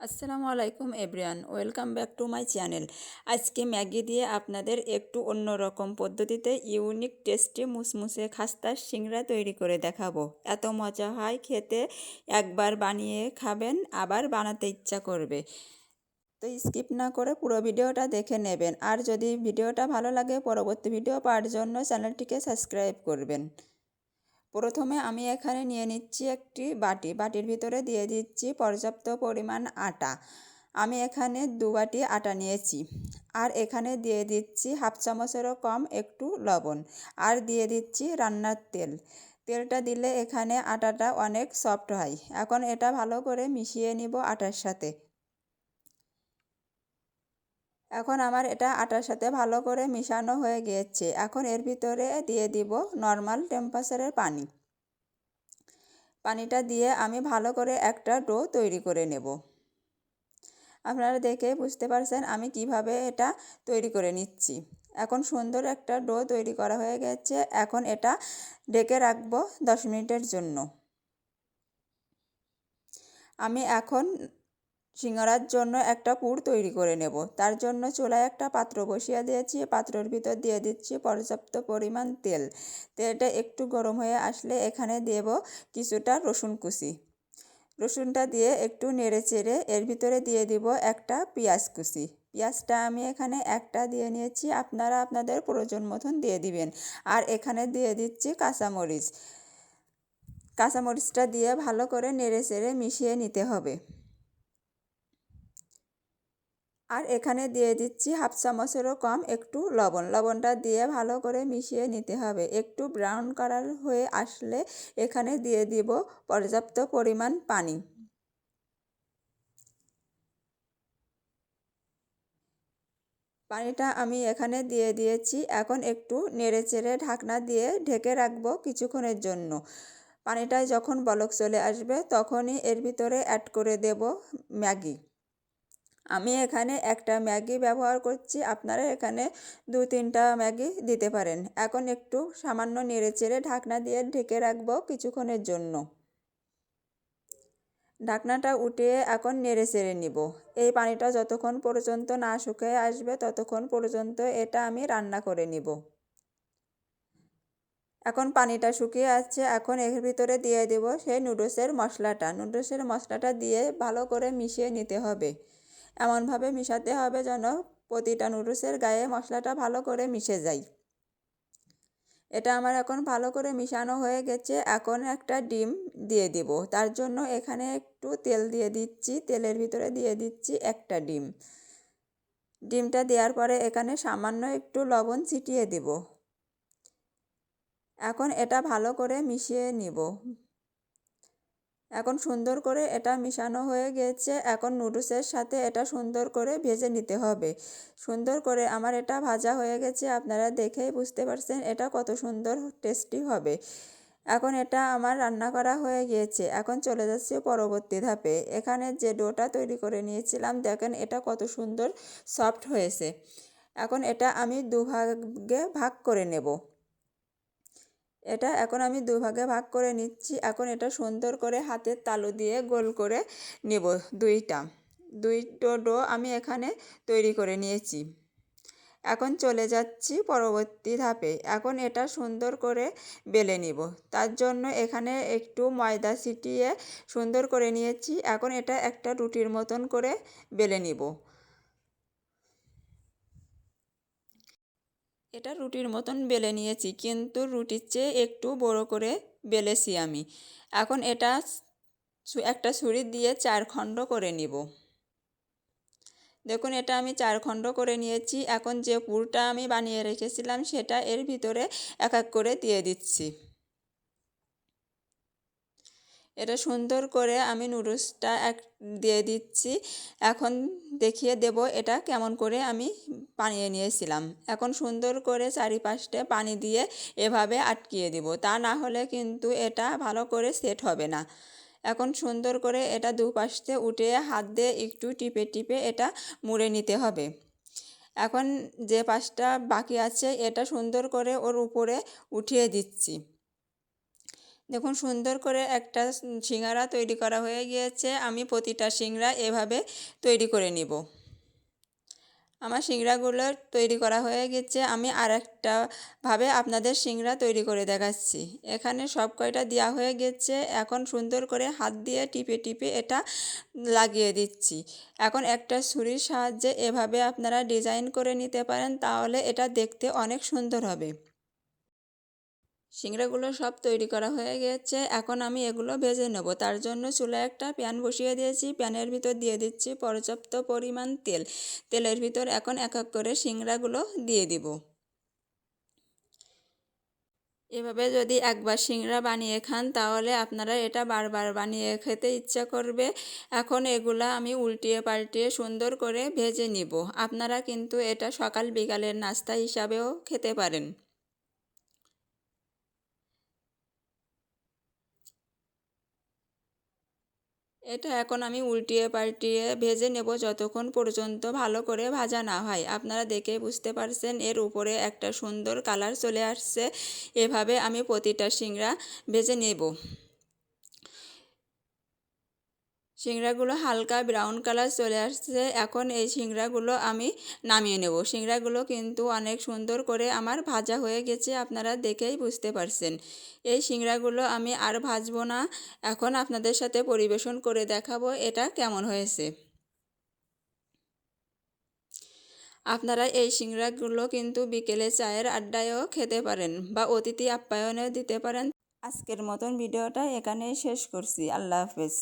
আসসালামু আলাইকুম everyone, welcome back to my channel. আজকে ম্যাগি দিয়ে আপনাদের একটু অন্যরকম পদ্ধতিতে ইউনিক টেস্টি মুসমুসে খাস্তার সিংড়া তৈরি করে দেখাবো। এত মজা হয় খেতে, একবার বানিয়ে খাবেন, আবার বানাতে ইচ্ছা করবে। তো স্কিপ না করে পুরো ভিডিওটা দেখে নেবেন। আর যদি ভিডিওটা ভালো লাগে, পরবর্তী ভিডিও পাওয়ার জন্য চ্যানেলটিকে সাবস্ক্রাইব করবেন। প্রথমে আমি এখানে নিয়ে নিচ্ছি একটি বাটি। বাটির ভিতরে দিয়ে দিচ্ছি পর্যাপ্ত পরিমাণ আটা। আমি এখানে দু বাটি আটা নিয়েছি। আর এখানে দিয়ে দিচ্ছি হাফ চামচেরও কম একটু লবণ। আর দিয়ে দিচ্ছি রান্নার তেল। তেলটা দিলে এখানে আটাটা অনেক সফট হয়। এখন এটা ভালো করে মিশিয়ে নিব আটার সাথে। এখন আমার এটা আটার সাথে ভালো করে মিশানো হয়ে গিয়েছে। এখন এর ভিতরে দিয়ে দিব নর্মাল টেম্পারেচারের পানি। পানিটা দিয়ে আমি ভালো করে একটা ডো তৈরি করে নেব। আপনারা দেখে বুঝতে পারছেন আমি কীভাবে এটা তৈরি করে নিচ্ছি। এখন সুন্দর একটা ডো তৈরি করা হয়ে গেছে। এখন এটা ডেকে রাখব দশ মিনিটের জন্য। আমি এখন সিঙ্গারার জন্য একটা পুর তৈরি করে নেব। তার জন্য চুলায় একটা পাত্র বসিয়ে দিয়েছি। পাত্রের ভিতর দিয়ে দিচ্ছি পর্যাপ্ত পরিমাণ তেল। তেলটা একটু গরম হয়ে আসলে এখানে দেব কিছুটা রসুন কুচি। রসুনটা দিয়ে একটু নেড়ে চেড়ে এর ভিতরে দিয়ে দিব একটা পেঁয়াজ কুচি। পেঁয়াজটা আমি এখানে একটা দিয়ে নিয়েছি। আপনারা আপনাদের প্রয়োজন মতন দিয়ে দিবেন। আর এখানে দিয়ে দিচ্ছি কাঁচামরিচ। কাঁচামরিচটা দিয়ে ভালো করে নেড়ে চেড়ে মিশিয়ে নিতে হবে। আর এখানে দিয়ে দিচ্ছি হাফ চামচেরও কম একটু লবণ। লবণটা দিয়ে ভালো করে মিশিয়ে নিতে হবে। একটু ব্রাউন কালার হয়ে আসলে এখানে দিয়ে দিব পর্যাপ্ত পরিমাণ পানি। পানিটা আমি এখানে দিয়ে দিয়েছি। এখন একটু নেড়ে চেড়ে ঢাকনা দিয়ে ঢেকে রাখব কিছুক্ষণের জন্য। পানিটায় যখন বলক চলে আসবে তখনই এর ভিতরে অ্যাড করে দেব ম্যাগি। আমি এখানে একটা ম্যাগি ব্যবহার করছি, আপনারা এখানে দু তিনটা ম্যাগি দিতে পারেন। এখন একটু সামান্য নেড়ে চেড়ে ঢাকনা দিয়ে ঢেকে রাখব কিছুক্ষণের জন্য। ঢাকনাটা উঠিয়ে এখন নেড়ে চেড়ে নিব। এই পানিটা যতক্ষণ পর্যন্ত না শুকিয়ে আসবে, ততক্ষণ পর্যন্ত এটা আমি রান্না করে নিব। এখন পানিটা শুকিয়ে আসছে, এখন এর ভিতরে দিয়ে দেব সেই নুডলসের মশলাটা। নুডলসের মশলাটা দিয়ে ভালো করে মিশিয়ে নিতে হবে। এমনভাবে মিশাতে হবে যেন প্রতিটা নুডলসের গায়ে মশলাটা ভালো করে মিশে যায়। এটা আমার এখন ভালো করে মিশানো হয়ে গেছে। এখন একটা ডিম দিয়ে দিব। তার জন্য এখানে একটু তেল দিয়ে দিচ্ছি। তেলের ভিতরে দিয়ে দিচ্ছি একটা ডিম। ডিমটা দেওয়ার পরে এখানে সামান্য একটু লবণ ছিটিয়ে দিব। এখন এটা ভালো করে মিশিয়ে নিব। এখন সুন্দর করে এটা মিশানো হয়ে গেছে। এখন নুডলসের সাথে এটা সুন্দর করে ভেজে নিতে হবে। সুন্দর করে আমার এটা ভাজা হয়ে গেছে, আপনারা দেখেই বুঝতে পারছেন এটা কত সুন্দর টেস্টি হবে। এখন এটা আমার রান্না করা হয়ে গিয়েছে এখন চলে যাচ্ছে পরবর্তী ধাপে। এখানে যে ডোটা তৈরি করে নিয়েছিলাম, দেখেন এটা কত সুন্দর সফট হয়েছে। এখন এটা আমি দুভাগে ভাগ করে নেব। এটা এখন আমি দুভাগে ভাগ করে নিচ্ছি। এখন এটা সুন্দর করে হাতের তালু দিয়ে গোল করে নেব দুইটা। দুইটো ডো আমি এখানে তৈরি করে নিয়েছি। এখন চলে যাচ্ছি পরবর্তী ধাপে। এখন এটা সুন্দর করে বেলে নিব। তার জন্য এখানে একটু ময়দা ছিটিয়ে সুন্দর করে নিয়েছি। এখন এটা একটা রুটির মতন করে বেলে নিব। এটা রুটির মতন বেলে নিয়েছি, কিন্তু রুটির চেয়ে একটু বড় করে বেলেছি আমি। এখন এটা একটা ছুরি দিয়ে চার খণ্ড করে নিব। দেখুন, এটা আমি চার খণ্ড করে নিয়েছি। এখন যে পুরটা আমি বানিয়ে রেখেছিলাম, সেটা এর ভিতরে এক এক করে দিয়ে দিচ্ছি। এটা সুন্দর করে আমি নুডলসটা এক, দিয়ে দিচ্ছি। এখন দেখিয়ে দেব এটা কেমন করে আমি বানিয়ে নিয়েছিলাম। এখন সুন্দর করে চারিপাশটা পানি দিয়ে এভাবে আটকিয়ে দেব। তা না হলে কিন্তু এটা ভালো করে সেট হবে না। এখন সুন্দর করে এটা দুপাশে উঠে হাত দিয়ে একটু টিপে টিপে এটা মুড়ে নিতে হবে। এখন যে পাশটা বাকি আছে এটা সুন্দর করে ওর উপরে উঠিয়ে দিচ্ছি। দেখুন, সুন্দর করে একটা সিঙ্গারা তৈরি করা হয়ে গিয়েছে। আমি প্রতিটা সিংড়া এভাবে তৈরি করে নিব। আমার সিংড়াগুলো তৈরি করা হয়ে গেছে। আমি আর ভাবে আপনাদের সিংড়া তৈরি করে দেখাচ্ছি। এখানে সব কয়টা দেওয়া হয়ে গেছে। এখন সুন্দর করে হাত দিয়ে টিপে টিপে এটা লাগিয়ে দিচ্ছি। এখন একটা ছুরির সাহায্যে এভাবে আপনারা ডিজাইন করে নিতে পারেন, তাহলে এটা দেখতে অনেক সুন্দর হবে। সিংড়াগুলো সব তৈরি করা হয়ে গেছে। এখন আমি এগুলো ভেজে নেব। তার জন্য চুলায় একটা প্যান বসিয়ে দিয়েছি। প্যানের ভিতর দিয়ে দিচ্ছি পর্যাপ্ত পরিমাণ তেল। তেলের ভিতর এখন এক এক করে সিংড়াগুলো দিয়ে দিব। এভাবে যদি একবার সিংড়া বানিয়ে খান, তাহলে আপনারা এটা বারবার বানিয়ে খেতে ইচ্ছা করবে। এখন এগুলা আমি উল্টিয়ে পাল্টিয়ে সুন্দর করে ভেজে নিব। আপনারা কিন্তু এটা সকাল বিকালের নাস্তা হিসাবেও খেতে পারেন। এটা এখন আমি উল্টিয়ে পাল্টিয়ে ভেজে নেব যতক্ষণ পর্যন্ত ভালো করে ভাজা না হয়। আপনারা দেখে বুঝতে পারছেন, এর উপরে একটা সুন্দর কালার চলে আসছে। এভাবে আমি প্রতিটা সিংড়া ভেজে নেব। সিংড়াগুলো হালকা ব্রাউন কালার চলে আসছে। এখন এই সিংড়াগুলো আমি নামিয়ে নেব। সিংড়াগুলো কিন্তু অনেক সুন্দর করে আমার ভাজা হয়ে গেছে, আপনারা দেখেই বুঝতে পারছেন। এই সিংড়াগুলো আমি আর ভাজবো না। এখন আপনাদের সাথে পরিবেশন করে দেখাবো এটা কেমন হয়েছে। আপনারা এই সিংড়াগুলো কিন্তু বিকেলে চায়ের আড্ডায়ও খেতে পারেন বা অতিথি আপ্যায়নেও দিতে পারেন। আজকের মতন ভিডিওটা এখানেই শেষ করছি। আল্লাহ হাফেজ।